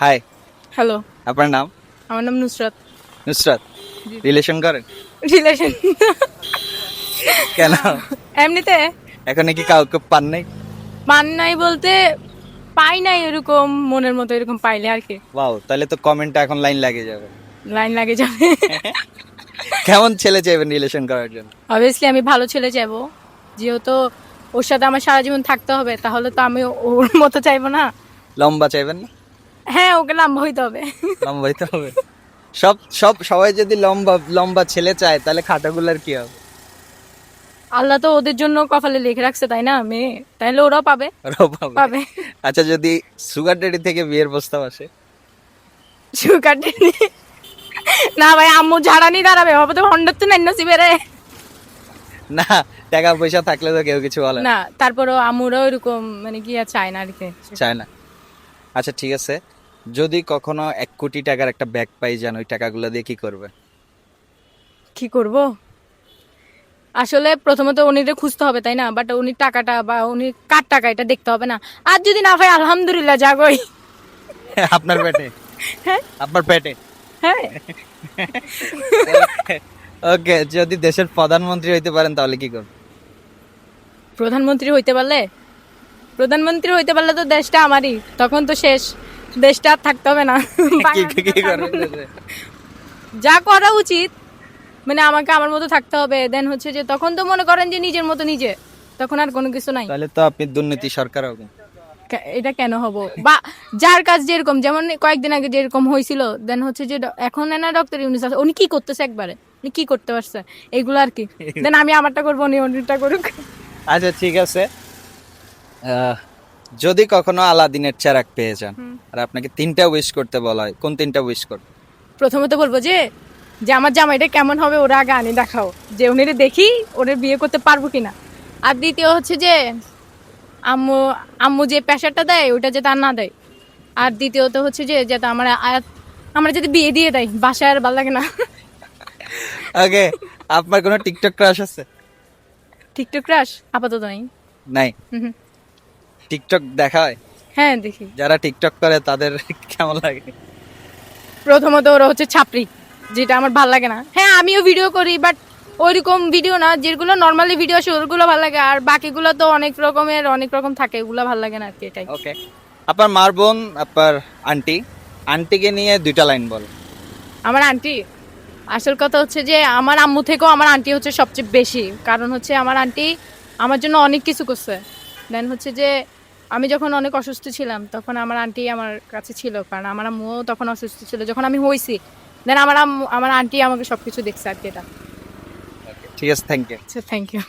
Hi hello আপনার নাম? আমার নাম নুসরাত। নুসরাত রিলেশন করেন? রিলেশন কেন? এমনিতে? এখন কি কাউকে পান নাই? পান নাই বলতে পাই নাই এরকম মনের মতো এরকম পাইলে আর কি। ওয়াও তাহলে তো কমেন্টে এখন লাইন লাগে যাবে। লাইন লাগে যাবে। কেমন ছেলে চাইবেন রিলেশন করার জন্য? অবভিয়াসলি আমি ভালো ছেলে যাব যেহেতু ওর সাথে আমার সারা জীবন থাকতে হবে তাহলে তো আমি ওর মতো চাইব না। লম্বা চাইবেন না? হ্যাঁ ওকে লম্বা হইতে হবে। লম্বা হইতে হবে। সব সব সবাই যদি লম্বা লম্বা ছেলে চায় তাহলে খাটাগুলার কি হবে? আল্লাহ তো ওদের জন্য কপালে লিখে রাখছে তাই না মেয়ে? তাইলে ওরাও পাবে। ওরাও পাবে। আচ্ছা যদি সুগার ডেডি থেকে বিয়ের প্রস্তাব আসে? সুগার ডেডি না ভাই আম্মু ঝাড়ানি দাঁড়াবে হবে তো হন্ডার তো নাই নসিবে রে। না টাকা পয়সা থাকলে তো কেউ কিছু বলে না। তারপরও আমুরাও এরকম মানে কি আর চায় না আর কি। চায় না। আচ্ছা ঠিক আছে। যদি কখনো এক কোটি টাকার একটা ব্যাগ পাই যান ওই টাকাগুলো দিয়ে কি করবে? কি করব? আসলে প্রথমত উনিরে খুঁজতে হবে তাই না? বাট উনি টাকাটা বা উনি কার টাকা এটা দেখতে হবে না। আর যদি না ভাই আলহামদুলিল্লাহ জাগোই আপনার পেটে? হ্যাঁ? আপনার পেটে? হ্যাঁ। ওকে যদি দেশের প্রধানমন্ত্রী হইতে পারেন তাহলে কি করবেন প্রধানমন্ত্রী হইতে পারলে? প্রধানমন্ত্রী হইতে পারলে তো দেশটা আমারই তখন তো শেষ। দেশটা আর থাকতে হবে না? যা করা উচিত মানে আমাকে আমার মতো থাকতে হবে। দেন হচ্ছে যে তখন তো মনে করেন যে নিজের মতো নিজে। তখন আর কোনো কিছু নাই। তাহলে তো আপনি দুর্নীতি সরকার হবেন। এটা কেন হব? বা যার কাজ যেরকম যেমন কয়েকদিন আগে যেরকম হয়েছিল দেন হচ্ছে যে এখন না ডক্টর ইউনিস আছে। উনি কি করতেছে একবারে? উনি কি করতে পারছে? এগুলো আর কি। দেন আমি আমারটা করব উনি উনিটা করুক। আচ্ছা ঠিক আছে। আহ, যদি কখনো আলাদিনের চেরাক পেয়ে যান আর আপনাকে তিনটা উইশ করতে বলা হয় কোন তিনটা উইশ করবে প্রথমত বলব যে যে আমার জামাইটা কেমন হবে ওরা আগে আনি দেখাও যে উনিরে দেখি ওরে বিয়ে করতে পারব কিনা। আর দ্বিতীয় হচ্ছে যে আম্মু আম্মু যে প্রেশারটা দেয় ওটা যে আর না দেয়। আর দ্বিতীয়ত হচ্ছে যে যাতে আমার আমরা যদি বিয়ে দিয়ে দেয় বাসায় আর ভালো লাগে না। ওকে আপনার কোনো টিকটক ক্রাশ আছে? টিকটক ক্রাশ আপাতত নাই। নাই। টিকটক দেখায়? হ্যাঁ দেখি। যারা টিকটক করে তাদের কেমন লাগে? প্রথমত ওরা হচ্ছে ছাপরি যেটা আমার ভালো লাগে না। হ্যাঁ আমিও ভিডিও করি বাট ওইরকম ভিডিও না যেগুলো নর্মালি ভিডিও আসে ওগুলো ভালো লাগে। আর বাকিগুলো তো অনেক রকমের অনেক রকম থাকে ওগুলো ভালো লাগে না আর কি এটাই। ওকে আপনার মার বোন আপনার আন্টি আন্টিকে নিয়ে দুইটা লাইন বল। আমার আন্টি আসল কথা হচ্ছে যে আমার আম্মু থেকেও আমার আন্টি হচ্ছে সবচেয়ে বেশি। কারণ হচ্ছে আমার আন্টি আমার জন্য অনেক কিছু করছে। দেন হচ্ছে যে আমি যখন অনেক অসুস্থ ছিলাম তখন আমার আন্টি আমার কাছে ছিল কারণ আমার আম্মুও তখন অসুস্থ ছিল। যখন আমি হয়েছি দেন আমার আম্মু আমার আন্টি আমাকে সব কিছু দেখছে আর কি এটা। ঠিক আছে থ্যাংক ইউ আচ্ছা থ্যাংক ইউ